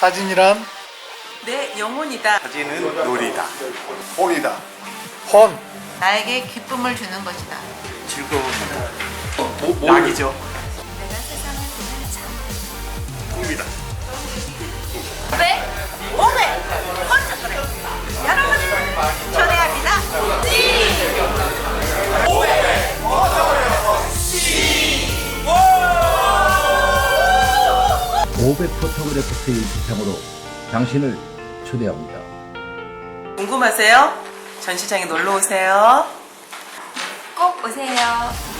사진이란 내 영혼이다. 사진은 놀이다. 홀이다. 혼, 나에게 기쁨을 주는 것이다. 즐거움이다. 뭐, 뭐, 낙이죠. 500 포토그래퍼스의 대상으로 당신을 초대합니다. 궁금하세요? 전시장에 놀러 오세요. 꼭 오세요.